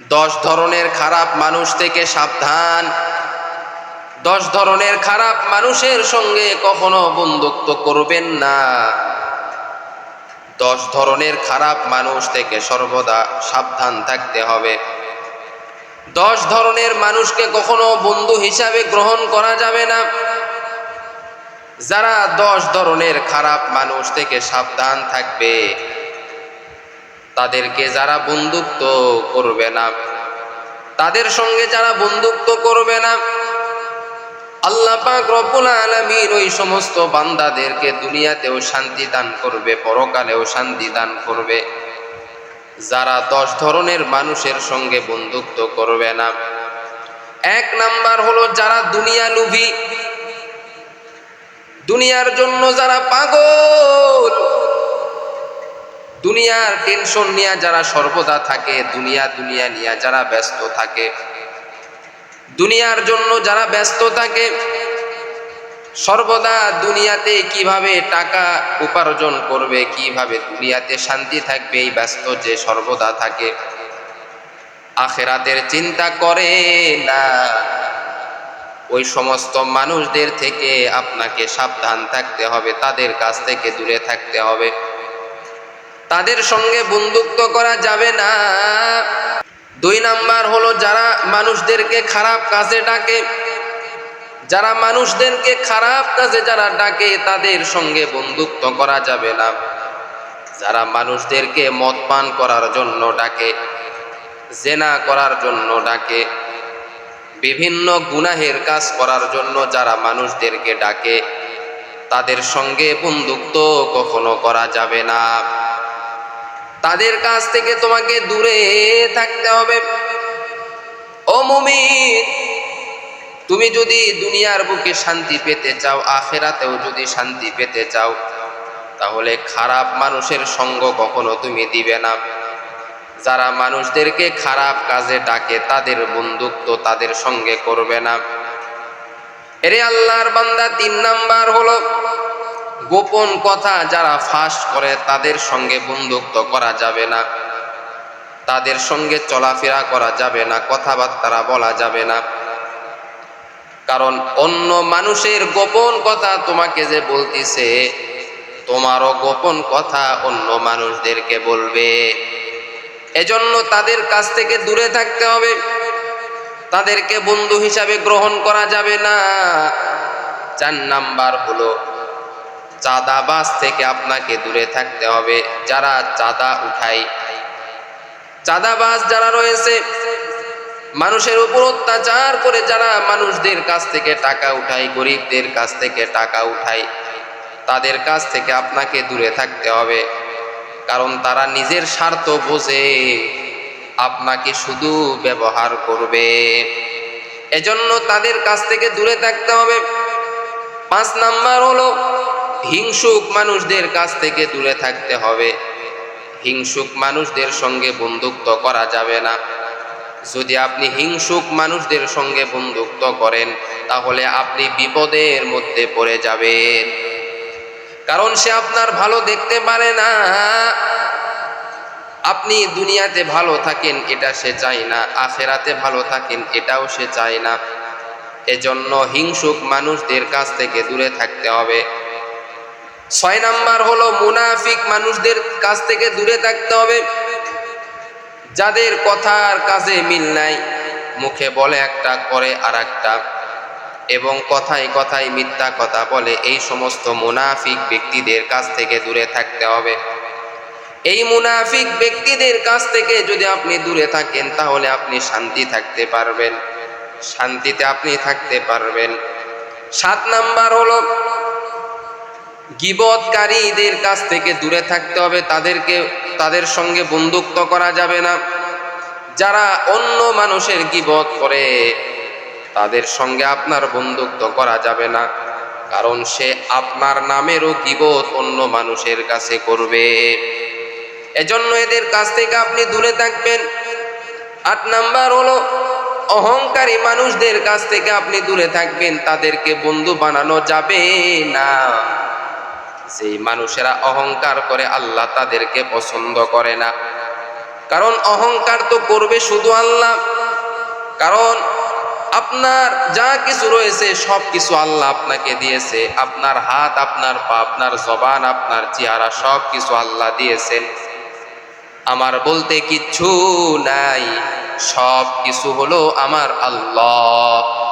দশ ধরনের খারাপ মানুষ থেকে সাবধান। দশ ধরনের খারাপ মানুষের সঙ্গে কখনো বন্ধুত্ব করবেন না। দশ ধরনের খারাপ মানুষ থেকে সর্বদা সাবধান থাকতে হবে। দশ ধরনের মানুষকে কখনো বন্ধু হিসাবে গ্রহণ করা যাবে না। যারা দশ ধরনের খারাপ মানুষ থেকে সাবধান থাকবে তাদেরকে যারা বন্ধুত্ব করবে না, তাদের সঙ্গে যারা বন্ধুত্ব করবে না, আল্লাহ পাক রব্বুল আলামিন ওই সমস্ত বান্দাদেরকে দুনিয়াতেও শান্তি দান করবে, পরকালেও শান্তি দান করবে। যারা দশ ধরনের মানুষের সঙ্গে বন্ধুত্ব করবে না, এক নাম্বার হলো যারা দুনিয়া লুভি দুনিয়ার জন্য যারা পাগল দুনিয়ার টেনশন নিয়ে যারা সর্বদা থাকে, দুনিয়া দুনিয়া নিয়ে যারা ব্যস্ত থাকে। দুনিয়ার জন্য যারা ব্যস্ত থাকে, সর্বদা দুনিয়াতে কীভাবে টাকা উপার্জন করবে, কীভাবে দুনিয়াতে শান্তি থাকবে, এই ব্যস্ত যে সর্বদা থাকে। আখেরাতের চিন্তা করে না। ওই সমস্ত মানুষদের থেকে আপনাকে সাবধান থাকতে হবে, তাদের কাছ থেকে দূরে থাকতে হবে। তাদের সঙ্গে বন্ধুত্ব করা যাবে না। দুই নাম্বার হলো যারা মানুষদেরকে খারাপ কাজে ডাকে। যারা মানুষদেরকে খারাপ কাজে যারা ডাকে, তাদের সঙ্গে বন্ধুত্ব করা যাবে না। যারা মানুষদেরকে মদ পান করার জন্য ডাকে, জেনা করার জন্য ডাকে, বিভিন্ন গুনাহের কাজ করার জন্য যারা মানুষদেরকে ডাকে, তাদের সঙ্গে বন্ধুত্ব কখনো করা যাবে না। তাদের কাছ থেকে তোমাকে দূরে থাকতে হবে। ও মুমিন, তুমি যদি দুনিয়ার বুকে শান্তি পেতে চাও, আখেরাতেও যদি শান্তি পেতে চাও, তাহলে খারাপ মানুষের সঙ্গ কখনো তুমি দিবে না। যারা মানুষদেরকে খারাপ কাজে ডাকে, তাদের বন্ধুত্ব তাদের সঙ্গে করবে না। এরে আল্লাহর বান্দা, তিন নাম্বার হলো গোপন কথা যারা ফাঁস করে তাদের সঙ্গে বন্ধুত্ব করা যাবে না। তাদের সঙ্গে চলাফেরা করা যাবে না, কথাবার্তা বলা যাবে না। কারণ অন্য মানুষের গোপন কথা তোমাকে যে বলতিছে, তোমারও গোপন কথা অন্য মানুষদেরকে বলবে। এজন্য তাদের কাছ থেকে দূরে থাকতে হবে। তাদেরকে বন্ধু হিসাবে গ্রহণ করা যাবে না। চার নাম্বার হলো চাঁদাবাজ থেকে আপনাকে দূরে থাকতে হবে, যারা চাঁদা উঠায়। চাঁদাবাজ যারা রয়েছে, মানুষের উপর অত্যাচার করে যারা মানুষদের কাছ থেকে টাকা উঠায়, গরিবদের কাছ থেকে টাকা উঠায়, তাদের কাছ থেকে আপনাকে দূরে থাকতে হবে। কারণ তারা নিজের স্বার্থ বোঝে, আপনাকে শুধু ব্যবহার করবে। এজন্য তাদের কাছ থেকে দূরে থাকতে হবে। পাঁচ নাম্বার হলো হিংসুক মানুষদের কাছ থেকে দূরে থাকতে হবে। হিংসুক মানুষদের সঙ্গে বন্ধুত্ব করা যাবে না। যদি আপনি হিংসুক মানুষদের সঙ্গে বন্ধুত্ব করেন, তাহলে আপনি বিপদের মধ্যে পড়ে যাবেন। কারণ সে আপনার ভালো দেখতে পারে না। আপনি দুনিয়াতে ভালো থাকেন, এটা সে চায় না। আখেরাতে ভালো থাকেন, এটাও সে চায় না। এজন্য হিংসুক মানুষদের কাছ থেকে দূরে থাকতে হবে। ছয় নাম্বার হলো মুনাফিক মানুষদের কাছ থেকে দূরে থাকতে হবে। যাদের কথার কাজে মিল নাই, মুখে বলে একটা, করে আর একটা এবং কথায় কথায় মিথ্যা কথা বলে, এই সমস্ত মুনাফিক ব্যক্তিদের কাছ থেকে দূরে থাকতে হবে। এই মুনাফিক ব্যক্তিদের কাছ থেকে যদি আপনি দূরে থাকেন, তাহলে আপনি শান্তি থাকতে পারবেন। শান্তিতে আপনি থাকতে পারবেন। সাত নাম্বার হলো গিবতকারীদের কাছ থেকে দূরে থাকতে হবে, তাদেরকে, তাদের সঙ্গে বন্ধুত্ব করা যাবে না। যারা অন্য মানুষের গিবত করে, তাদের সঙ্গে আপনার বন্ধুত্ব করা যাবে না, কারণ সে আপনার নামেরও গিবত অন্য মানুষের কাছে করবে। এজন্য এদের কাছ থেকে আপনি দূরে থাকবেন। আট নাম্বার হলো, অহংকারী মানুষদের কাছ থেকে আপনি দূরে থাকবেন, তাদেরকে বন্ধু বানানো যাবে না। যেই মানুষেরা অহংকার করে আল্লাহ তাদেরকে পছন্দ করে না। কারণ অহংকার তো করবে শুধু আল্লাহ। কারণ আপনার যা কিছু রয়েছে, সব কিছু আল্লাহ আপনাকে দিয়েছে। আপনার হাত, আপনার পা, আপনার জবান, আপনার চেহারা, সব কিছু আল্লাহ দিয়েছেন। আমার বলতে কিচ্ছু নাই। সব কিছু হলো আমার আল্লাহ।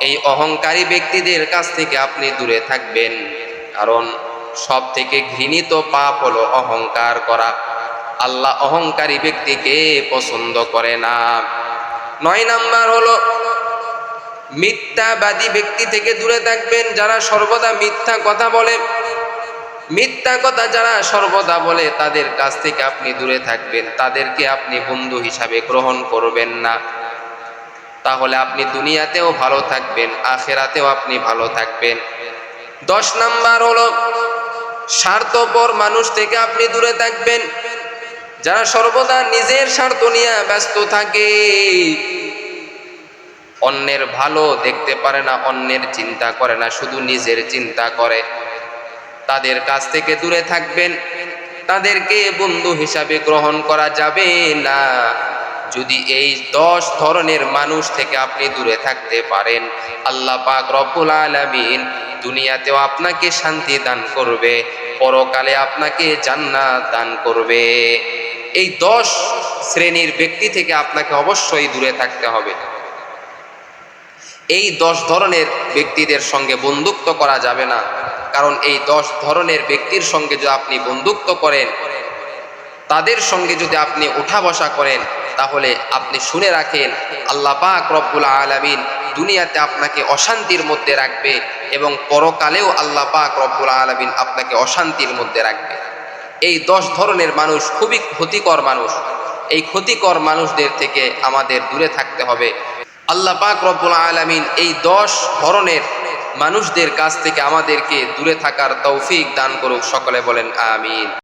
এই অহংকারী ব্যক্তিদের কাছ থেকে আপনি দূরে থাকবেন। কারণ সব থেকে ঘৃণিত পাপ হলো অহংকার করা। আল্লাহ অহংকারী ব্যক্তিকে পছন্দ করে না। নয় নাম্বার হলো, মিথ্যাবাদী ব্যক্তি থেকে দূরে থাকবেন যারা সর্বদা মিথ্যা কথা বলে। মিথ্যা কথা যারা সর্বদা বলে, তাদের কাছ থেকে আপনি দূরে থাকবেন। তাদেরকে আপনি বন্ধু হিসাবে গ্রহণ করবেন না। তাহলে আপনি দুনিয়াতেও ভালো থাকবেন, আখেরাতেও আপনি ভালো থাকবেন। দশ নাম্বার হলো স্বার্থপর মানুষ থেকে আপনি দূরে থাকবেন। যারা সর্বদা নিজের স্বার্থ নিয়ে ব্যস্ত থাকে, অন্যের ভালো দেখতে পারে না, অন্যের চিন্তা করে না, শুধু নিজের চিন্তা করে। তাদের কাছ থেকে দূরে থাকবেন। তাদেরকে বন্ধু হিসাবে গ্রহণ করা যাবে না। যদি এই দশ ধরনের মানুষ থেকে আপনি দূরে থাকতে পারেন, আল্লাহ পাক রব্বুল আলামিন দুনিয়াতেও আপনাকে শান্তি দান করবে, পরকালে আপনাকে জান্নাত দান করবে। এই দশ শ্রেণির ব্যক্তি থেকে আপনাকে অবশ্যই দূরে থাকতে হবে। এই দশ ধরনের ব্যক্তিদের সঙ্গে বন্ধুত্ব করা যাবে না। কারণ এই দশ ধরনের ব্যক্তির সঙ্গে যদি আপনি বন্ধুত্ব করেন, তাদের সঙ্গে যদি আপনি উঠা বসা করেন তাহলে আপনি শুনে রাখেন, আল্লাহ পাক রব্বুল আলামিন দুনিয়াতে আপনাকে অশান্তির মধ্যে রাখবে এবং পরকালেও আল্লাহ পাক রব্বুল আলামিন আপনাকে অশান্তির মধ্যে রাখবে। এই দশ ধরনের মানুষ খুবই ক্ষতিকর মানুষ। এই ক্ষতিকর মানুষদের থেকে আমাদের দূরে থাকতে হবে। আল্লাহ পাক রব্বুল আলামিন এই দশ ধরনের মানুষদের কাছ থেকে আমাদেরকে দূরে থাকার তৌফিক দান করুক, সকলে বলেন আমিন।